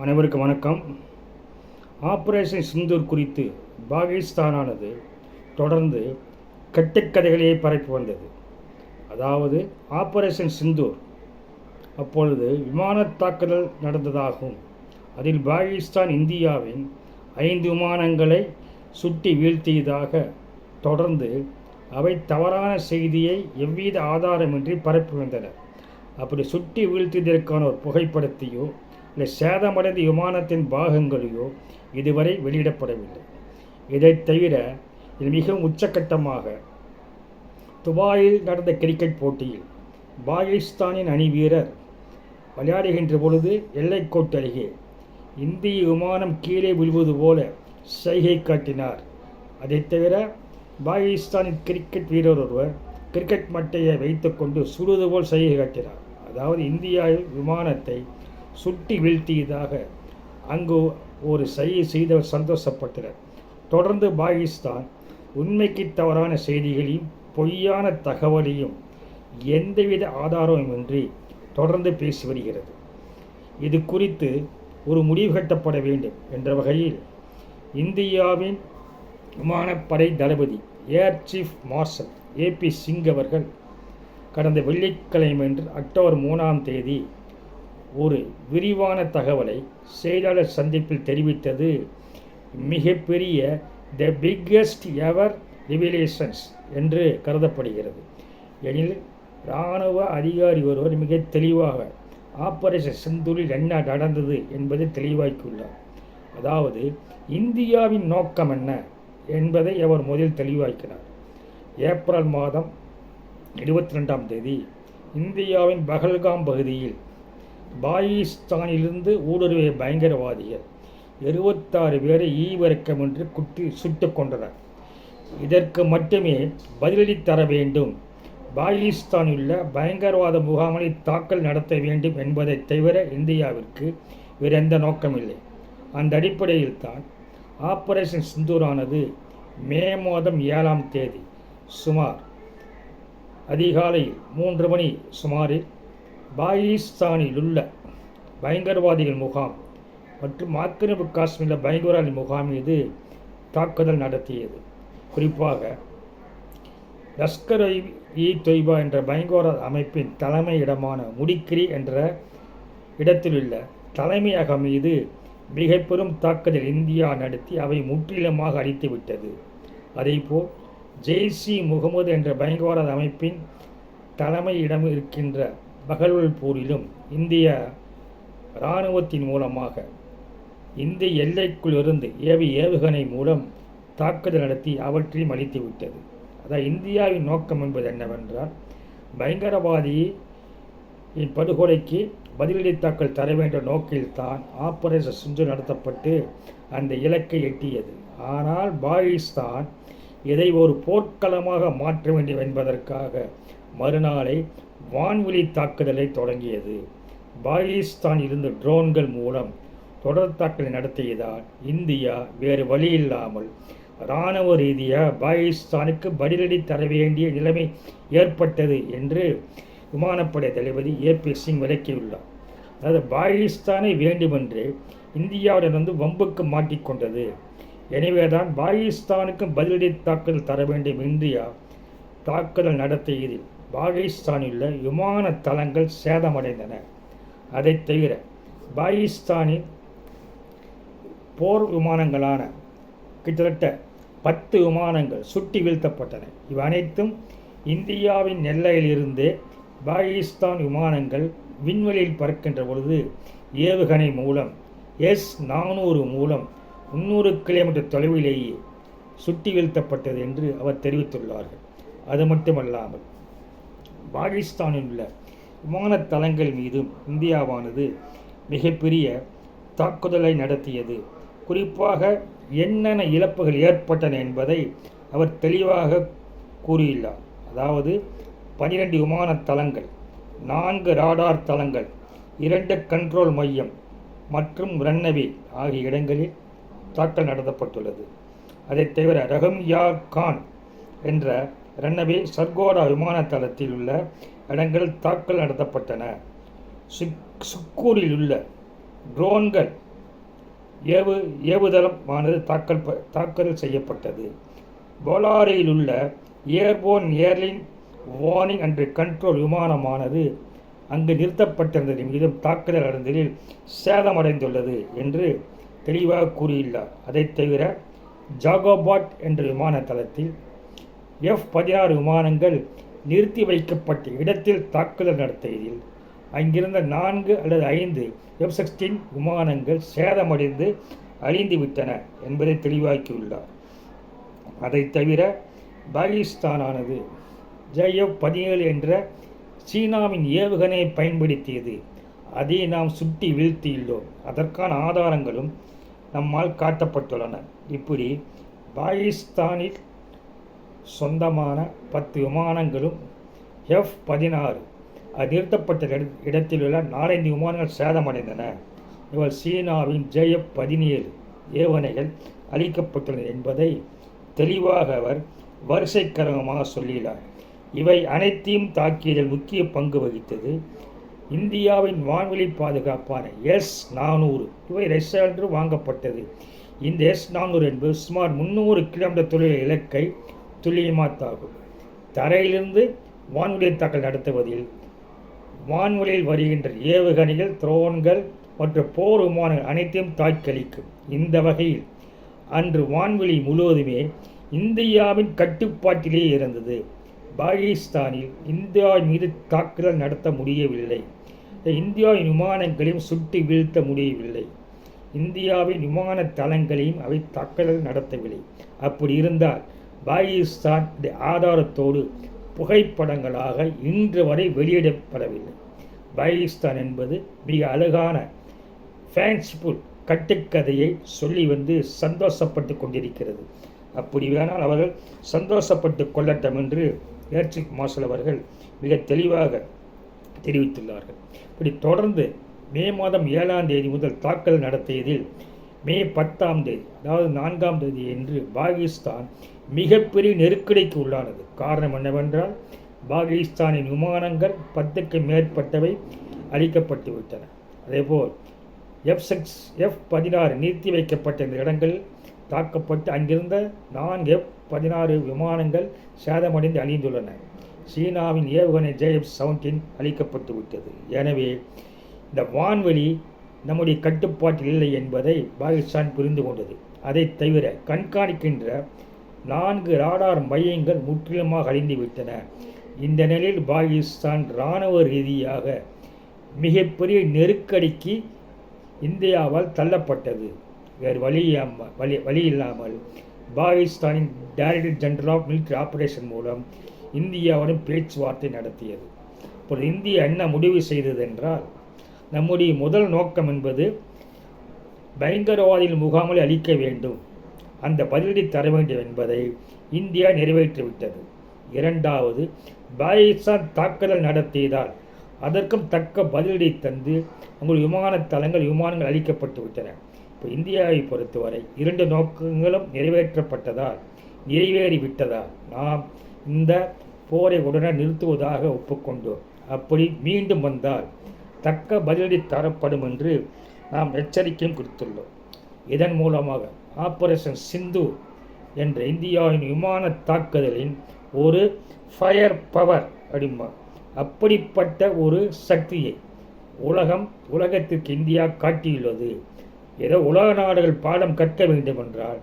அனைவருக்கும் வணக்கம். ஆப்ரேஷன் சிந்தூர் குறித்து பாகிஸ்தானானது தொடர்ந்து கட்டுக்கதைகளையே பரப்பி வந்தது. அதாவது ஆப்ரேஷன் சிந்தூர் அப்பொழுது விமான தாக்குதல் நடந்ததாகும். அதில் பாகிஸ்தான் இந்தியாவின் ஐந்து விமானங்களை சுட்டி வீழ்த்தியதாக தொடர்ந்து அவை தவறான செய்தியை எவ்வித ஆதாரமின்றி பரப்பி வந்தனர் அப்படி சுட்டி வீழ்த்தியதற்கான ஒரு புகைப்படத்தையோ இல்லை சேதமடைந்த விமானத்தின் பாகங்களையோ இதுவரை வெளியிடப்படவில்லை. இதைத் தவிர இது மிகவும் உச்சக்கட்டமாக துபாயில் நடந்த கிரிக்கெட் போட்டியில் பாகிஸ்தானின் அணி வீரர் விளையாடுகின்ற பொழுது எல்லைக்கோட்டு அருகே இந்திய விமானம் கீழே விழுவது போல சைகை காட்டினார். அதைத் தவிர பாகிஸ்தானின் கிரிக்கெட் வீரர் ஒருவர் கிரிக்கெட் மட்டையை வைத்துக்கொண்டு சுடுவது போல் சைகை காட்டினார். அதாவது இந்தியாவில் விமானத்தை சுட்டி வீழ்த்தியதாக அங்கு ஒரு சையை செய்தவர் சந்தோஷப்பட்டனர். தொடர்ந்து பாகிஸ்தான் உண்மைக்கு தவறான செய்திகளையும் பொய்யான தகவலையும் எந்தவித ஆதாரமுமின்றி தொடர்ந்து பேசி வருகிறது. இது குறித்து ஒரு முடிவு கட்டப்பட வேண்டும் என்ற வகையில் இந்தியாவின் விமானப்படை தளபதி air chief marshal A P Singh அவர்கள் கடந்த வெள்ளிக்கிழமையன்று அக்டோபர் மூணாம் தேதி ஒரு விரிவான தகவலை செய்தியாளர் சந்திப்பில் தெரிவித்தது. மிகப்பெரிய த பிக்கஸ்ட் எவர் ரிவிலேஷன்ஸ் என்று கருதப்படுகிறது. எனில் இராணுவ அதிகாரி ஒருவர் மிக தெளிவாக ஆப்பரேஷன் செந்தூரில் என்ன நடந்தது? என்பதை தெளிவாக்கியுள்ளார். அதாவது இந்தியாவின் நோக்கம் என்ன? என்பதை அவர் முதலில் தெளிவாக்கினார். ஏப்ரல் மாதம் இருபத்தி ரெண்டாம் தேதி இந்தியாவின் பகல்காம் பகுதியில் பாகிஸ்தானிலிருந்து ஊடுருவிய பயங்கரவாதிகள் இருபத்தாறு பேரை என்று குட்டி சுட்டுக் கொண்டனர் இதற்கு மட்டுமே பதிலடி தர வேண்டும். பாகிஸ்தானில் உள்ள பயங்கரவாத முகாம்களை தாக்கல் நடத்த வேண்டும் என்பதை தவிர இந்தியாவிற்கு வேறு எந்த நோக்கமில்லை. அந்த அடிப்படையில் தான் ஆபரேஷன் சிந்தூரானது மே மாதம் ஏழாம் தேதி சுமார் அதிகாலையில் மூன்று மணி சுமாரில் பாகிஸ்தானில் உள்ள பயங்கரவாதிகள் முகாம் மற்றும் ஆக்கிரமிப்பு காஷ்மீரில் பயங்கரவாதி முகாம் மீது தாக்குதல் நடத்தியது. குறிப்பாக லஷ்கர் இ தொய்பா என்ற பயங்கரவாத அமைப்பின் தலைமை இடமான முடிக்கிரி என்ற இடத்திலுள்ள தலைமையகம் மீது மிக பெரும் தாக்குதல் இந்தியா நடத்தி அவை முற்றிலுமாக அழித்துவிட்டது. அதேபோல் ஜெய்ஷி முகமது என்ற பயங்கரவாத அமைப்பின் தலைமையிடம் இருக்கின்ற பகல்வல்பூரிலும் இந்திய இராணுவத்தின் மூலமாக இந்திய எல்லைக்குள் இருந்து ஏவி ஏவுகணை மூலம் தாக்குதல் நடத்தி அவற்றையும் அழித்துவிட்டது அதாவது இந்தியாவின் நோக்கம் என்பது என்னவென்றால் பயங்கரவாதியின் படுகொலைக்கு பதிலடி தாக்கல் தர வேண்டிய நோக்கில்தான் ஆபரேஷன் சிந்து நடத்தப்பட்டு அந்த இலக்கை எட்டியது. ஆனால் பாகிஸ்தான் இதை ஒரு போர்க்களமாக மாற்ற வேண்டும் என்பதற்காக மறுநாளை வான்வெளி தாக்குதலை தொடங்கியது. பாகிஸ்தான் இருந்து ட்ரோன்கள் மூலம் தொடர் தாக்கலை நடத்தியதால் இந்தியா வேறு வழி இல்லாமல் இராணுவ ரீதியாக பாகிஸ்தானுக்கு பதிலடி தர வேண்டிய நிலைமை ஏற்பட்டது என்று விமானப்படை தளபதி ஏபி சிங் விளக்கியுள்ளார். அதாவது பாகிஸ்தானை வேண்டுமென்று இந்தியாவிடமிருந்து வம்புக்கு மாட்டிக்கொண்டது எனவேதான் பாகிஸ்தானுக்கும் பதிலடி தாக்குதல் தர வேண்டும் இந்தியா தாக்குதல் நடத்தியதில் பாகிஸ்தானில் உள்ள விமான தளங்கள் சேதமடைந்தன. அதை தவிர பாகிஸ்தானின் போர் விமானங்களான கிட்டத்தட்ட பத்து விமானங்கள் சுட்டி வீழ்த்தப்பட்டன. இவை அனைத்தும் இந்தியாவின் எல்லையிலிருந்தே பாகிஸ்தான் விமானங்கள் விண்வெளியில் பறக்கின்ற பொழுது ஏவுகணை மூலம் எஸ் நானூறு மூலம் முந்நூறு கிலோமீட்டர் தொலைவிலேயே சுட்டி வீழ்த்தப்பட்டது என்று அவர் தெரிவித்துள்ளார்கள். அது மட்டுமல்லாமல் பாகிஸ்தானில் உள்ள விமான தளங்கள் மீதும் இந்தியாவானது மிகப்பெரிய தாக்குதலை நடத்தியது. குறிப்பாக என்னென்ன இழப்புகள் ஏற்பட்டன என்பதை அவர் தெளிவாக கூறியுள்ளார். அதாவது பனிரெண்டு விமான தளங்கள் நான்கு ராடார் தளங்கள் இரண்டு கண்ட்ரோல் மையம் மற்றும் ரன்னவே ஆகிய இடங்களில் தாக்கல் நடத்தப்பட்டுள்ளது. அதைத் தவிர ரஹம்யா கான் என்ற ரன்னவே சர்கோடா விமான தளத்தில் உள்ள இடங்கள் தாக்கல் நடத்தப்பட்டன. சுக் சுக்கூரில் உள்ள ட்ரோன்கள் ஏவு ஏவுதளமானது தாக்கல் ப- தாக்குதல் செய்யப்பட்டது. போலாரியில் உள்ள airborne airline warning and control விமானமானது அங்கு நிறுத்தப்பட்டிருந்ததின் மீதும் தாக்குதல் நடந்ததில் சேதமடைந்துள்ளது என்று தெளிவாக கூறியுள்ளார். அதைத் தவிர ஜாகோபாட் என்ற விமான தளத்தில் எஃப் பதினாறு விமானங்கள் நிறுத்தி வைக்கப்பட்ட இடத்தில் தாக்குதல் நடத்தியதில் அங்கிருந்த நான்கு அல்லது ஐந்து எஃப் சிக்ஸ்டீன் விமானங்கள் சேதமடைந்து அழிந்துவிட்டன என்பதை தெளிவாக்கியுள்ளார். அதைத் தவிர பாகிஸ்தானானது ஜெயப் பதினேழு என்ற சீனாவின் ஏவுகணையை பயன்படுத்தியது. அதை நாம் சுட்டி வீழ்த்தியுள்ளோம். அதற்கான ஆதாரங்களும் நம்மால் காட்டப்பட்டுள்ளன. இப்படி பாகிஸ்தானில் சொந்தமான பத்து விமானங்களும் எஃப் பதினாறு அது நிறுத்தப்பட்ட இட- இடத்தில் உள்ள நாலஞ்சு விமானங்கள் சேதமடைந்தன. இவர் சீனாவின் ஜெயப் பதினேழு ஏவனைகள் அளிக்கப்பட்டுள்ளன என்பதை தெளிவாக அவர் வரிசைக்கரகமாக சொல்லியுள்ளார். இவை அனைத்தையும் தாக்கியதில் முக்கிய பங்கு வகித்தது இந்தியாவின் வான்வெளி பாதுகாப்பான எஸ் நானூறு. இவை ரஷ்யாவிலிருந்து வாங்கப்பட்டது. இந்த எஸ் நானூறு என்பது சுமார் முந்நூறு கிலோமீட்டர் தொழில் இலக்கை துல்லியமாக தாக்கும் தரையிலிருந்து வான்வெளி தாக்கல் நடத்துவதில் வான்வெளியில் வருகின்ற ஏவுகணைகள் த்ரோன்கள் மற்றும் போர் விமானங்கள் அனைத்தையும் தாக்கலிக்கும் இந்த வகையில் அன்று வான்வெளி முழுவதுமே இந்தியாவின் கட்டுப்பாட்டிலே இருந்தது. பாகிஸ்தானில் இந்தியா மீது தாக்குதல் நடத்த முடியவில்லை. இந்தியாவின் விமானங்களையும் சுட்டு வீழ்த்த முடியவில்லை. இந்தியாவின் விமான தளங்களையும் அவை தாக்குதல் நடத்தவில்லை. அப்படி இருந்தால் பாகிஸ்தான் இந்த ஆதாரத்தோடு புகைப்படங்களாக இன்று வரை வெளியிடப்படவில்லை. பாகிஸ்தான் என்பது மிக அழகான ஃபேன்ஸ்புல் கட்டுக்கதையை சொல்லி வந்து சந்தோஷப்பட்டு கொண்டிருக்கிறது. அப்படி வேணால் அவர்கள் சந்தோஷப்பட்டு கொள்ளட்டும் என்று ஏர்ச்சிக் மார்ஷல் அவர்கள் மிக தெளிவாக தெரிவித்துள்ளார்கள். இப்படி தொடர்ந்து மே மாதம் ஏழாம் தேதி முதல் தாக்கல் நடத்தியதில் மே பத்தாம் தேதி அதாவது நான்காம் தேதி என்று பாகிஸ்தான் மிகப்பெரிய நெருக்கடிக்கு உள்ளானது. காரணம் என்னவென்றால் பாகிஸ்தானின் விமானங்கள் பத்துக்கு மேற்பட்டவை அழிக்கப்பட்டுவிட்டன அதேபோல் எஃப் சிக்ஸ் எஃப் பதினாறு நிறுத்தி வைக்கப்பட்ட இந்த இடங்களில் தாக்கப்பட்டு அங்கிருந்த நான்கு எஃப் பதினாறு விமானங்கள் சேதமடைந்து அழிந்துள்ளன. சீனாவின் ஏவுகணை ஜேஎஃப் செவன்டீன் அழிக்கப்பட்டு விட்டது. எனவே இந்த வான்வெளி நம்முடைய கட்டுப்பாட்டில் இல்லை என்பதை பாகிஸ்தான் புரிந்து கொண்டது. அதை தவிர கண்காணிக்கின்ற நான்கு ராடார் மையங்கள் முற்றிலுமாக அழிந்துவிட்டன இந்த நிலையில் பாகிஸ்தான் இராணுவ ரீதியாக மிகப்பெரிய நெருக்கடிக்கு இந்தியாவால் தள்ளப்பட்டது. வேறு வழி வழி வழி இல்லாமல் பாகிஸ்தானின் director general of military operation மூலம் இந்தியாவுடன் பேச்சுவார்த்தை நடத்தியது. இப்போது இந்தியா என்ன முடிவு செய்தது என்றால் நம்முடைய முதல் நோக்கம் என்பது பயங்கரவாதிகள் முகாமில் அளிக்க வேண்டும். அந்த பதிலடி தர வேண்டும் என்பதை இந்தியா நிறைவேற்றிவிட்டது. இரண்டாவது பாகிஸ்தான் தாக்குதல் நடத்தியதால் அதற்கும் தக்க பதிலடி தந்து உங்கள் விமான தளங்கள் விமானங்கள் அளிக்கப்பட்டு விட்டன. இப்போ இந்தியாவை பொறுத்தவரை இரண்டு நோக்கங்களும் நிறைவேற்றப்பட்டதால் நிறைவேறிவிட்டதால் நாம் இந்த போரை உடனே நிறுத்துவதாக ஒப்புக்கொண்டோம். அப்படி மீண்டும் வந்தால் தக்க பதிலடி தரப்படும் என்று நாம் எச்சரிக்கையும் கொடுத்துள்ளோம். இதன் மூலமாக ஆபரேஷன் சிந்து என்ற இந்தியாவின் விமான தாக்குதலின் ஒரு ஃபயர் பவர் அப்படிம்பா அப்படிப்பட்ட ஒரு சக்தியை உலகம் உலகத்திற்கு இந்தியா காட்டியுள்ளது. ஏதோ உலக நாடுகள் பாடம் கற்க வேண்டும் என்றால்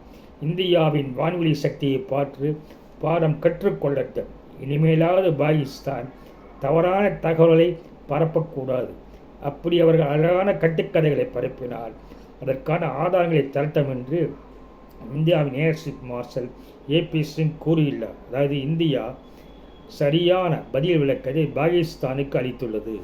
இந்தியாவின் வான்வெளி சக்தியை பார்த்து பாடம் கற்றுக்கொள்ளட்டும். இனிமேலாவது பாகிஸ்தான் தவறான தகவலை பரப்பக்கூடாது. அப்படி அவர்கள் அழகான கட்டுக்கதைகளை பரப்பினால் அதற்கான ஆதாரங்களை திரட்டும் என்று இந்தியாவின் ஏர்ஷிப் மார்ஷல் ஏபி சிங் கூறியுள்ளார். அதாவது இந்தியா சரியான பதில் விளக்கத்தை பாகிஸ்தானுக்கு அளித்துள்ளது.